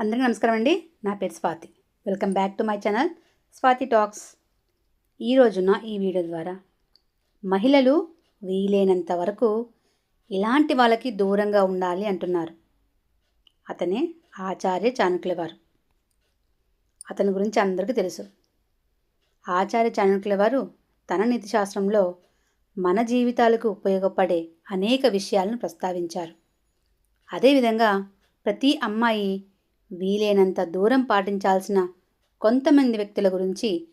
అందరికీ నమస్కారం అండి. నా పేరు Swathi. Welcome back to my channel Swathi talks. ఈ రోజున ఈ వీడియో ద్వారా మహిళలు వీలైనంత వరకు ఇలాంటి వాళ్ళకి దూరంగా ఉండాలి అంటున్నారు. అతనే ఆచార్య చాణుక్యుల వారు. అతని గురించి అందరికీ తెలుసు. ఆచార్య చాణుక్యుల వారు తన నీతిశాస్త్రంలో మన జీవితాలకు ఉపయోగపడే అనేక విషయాలను ప్రస్తావించారు. అదేవిధంగా ప్రతి అమ్మాయి వీలైనంత దూరం పాటించాల్సిన కొంతమంది వ్యక్తుల గురించి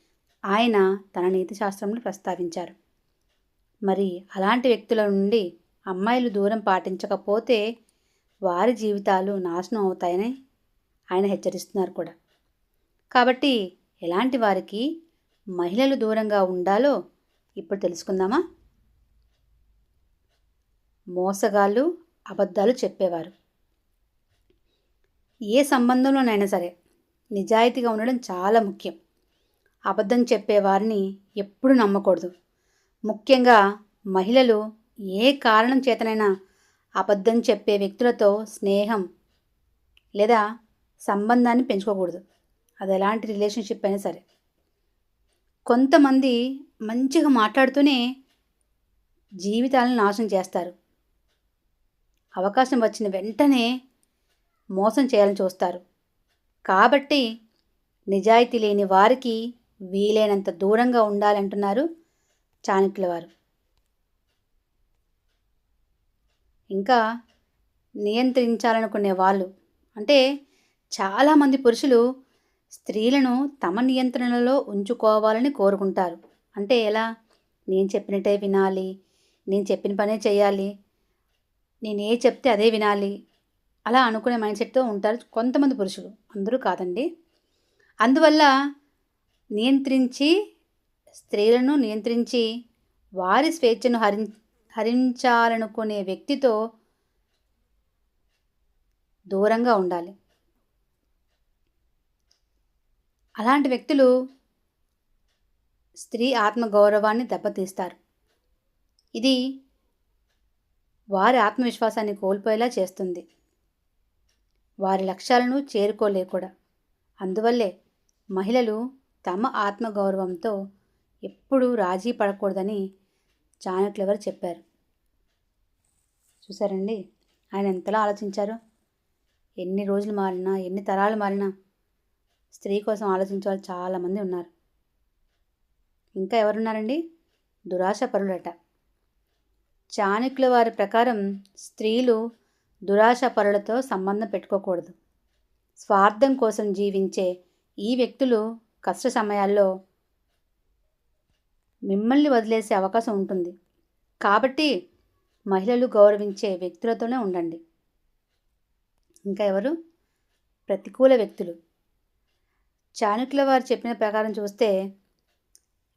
ఆయన తన నీతిశాస్త్రంలో ప్రస్తావించారు. మరి అలాంటి వ్యక్తుల నుండి అమ్మాయిలు దూరం పాటించకపోతే వారి జీవితాలు నాశనం అవుతాయని ఆయన హెచ్చరిస్తున్నారు కూడా. కాబట్టి ఎలాంటి వారికి మహిళలు దూరంగా ఉండాలో ఇప్పుడు తెలుసుకుందామా? మోసగాళ్ళు అబద్ధాలు చెప్పేవారు. ఏ సంబంధంలోనైనా సరే నిజాయితీగా ఉండడం చాలా ముఖ్యం. అబద్ధం చెప్పేవారిని ఎప్పుడు నమ్మకూడదు. ముఖ్యంగా మహిళలు ఏ కారణం చేతనైనా అబద్ధం చెప్పే వ్యక్తులతో స్నేహం లేదా సంబంధాన్ని పెంచుకోకూడదు. అది ఎలాంటి రిలేషన్షిప్ అయినా సరే. కొంతమంది మంచిగా మాట్లాడుతూనే జీవితాలను నాశనం చేస్తారు. అవకాశం వచ్చిన వెంటనే మోసం చేయాలని చూస్తారు. కాబట్టి నిజాయితీ లేని వారికి వీలైనంత దూరంగా ఉండాలంటున్నారు చాణక్యుల వారు. ఇంకా నియంత్రించాలనుకునే వాళ్ళు అంటే చాలామంది పురుషులు స్త్రీలను తమ నియంత్రణలో ఉంచుకోవాలని కోరుకుంటారు. అంటే ఎలా? నేను చెప్పినట్టే వినాలి నేను చెప్పిన పనే చేయాలి నేను ఏ చెప్తే అదే వినాలి అలా అనుకునే మైండ్ సెట్తో ఉంటారు కొంతమంది పురుషులు. అందరూ కాదండి. అందువల్ల నియంత్రించి స్త్రీలను నియంత్రించి వారి స్వేచ్ఛను హరి హరించాలనుకునే వ్యక్తితో దూరంగా ఉండాలి. అలాంటి వ్యక్తులు స్త్రీ ఆత్మగౌరవాన్ని దెబ్బతీస్తారు. ఇది వారి ఆత్మవిశ్వాసాన్ని కోల్పోయేలా చేస్తుంది. వారి లక్ష్యాలను చేరుకోలేకూడా. అందువల్లే మహిళలు తమ ఆత్మగౌరవంతో ఎప్పుడూ రాజీ పడకూడదని చాణక్యులెవరు చెప్పారు. చూసారండి ఆయన ఎంతలా ఆలోచించారు? ఎన్ని రోజులు మారినా ఎన్ని తరాలు మారినా స్త్రీ కోసం ఆలోచించే వాళ్ళు చాలామంది ఉన్నారు. ఇంకా ఎవరున్నారండి? దురాశ పరులట చాణక్యుల వారి ప్రకారం స్త్రీలు దురాశ పరులతో సంబంధం పెట్టుకోకూడదు. స్వార్థం కోసం జీవించే ఈ వ్యక్తులు కష్ట సమయాల్లో మిమ్మల్ని వదిలేసే అవకాశం ఉంటుంది. కాబట్టి మహిళలు గౌరవించే వ్యక్తులతోనే ఉండండి. ఇంకా ఎవరు? ప్రతికూల వ్యక్తులు. చాణక్యుల వారు చెప్పిన ప్రకారం చూస్తే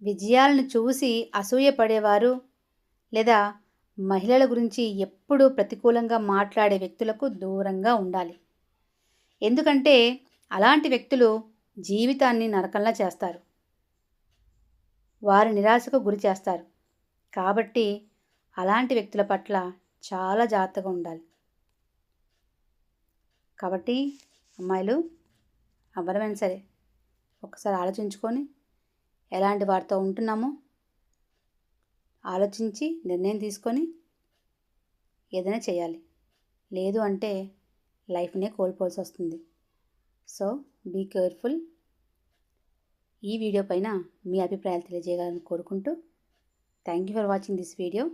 విజయాలను చూసి అసూయపడేవారు లేదా మహిళల గురించి ఎప్పుడూ ప్రతికూలంగా మాట్లాడే వ్యక్తులకు దూరంగా ఉండాలి. ఎందుకంటే అలాంటి వ్యక్తులు జీవితాన్ని నరకంలా చేస్తారు. వారి నిరాశకు గురి చేస్తారు. కాబట్టి అలాంటి వ్యక్తుల పట్ల చాలా జాగ్రత్తగా ఉండాలి. కాబట్టి అమ్మాయిలు ఎవరైనా సరే ఒకసారి ఆలోచించుకొని ఎలాంటి వారితో ఉంటున్నామో ఆలోచించి నిర్ణయం తీసుకొని ఏదైనా చేయాలి. లేదు అంటే లైఫ్నే కోల్పోవాల్సి వస్తుంది. So be careful. ఈ వీడియో పైన మీ అభిప్రాయాలు తెలియజేయాలని కోరుకుంటూ thank you for watching this video.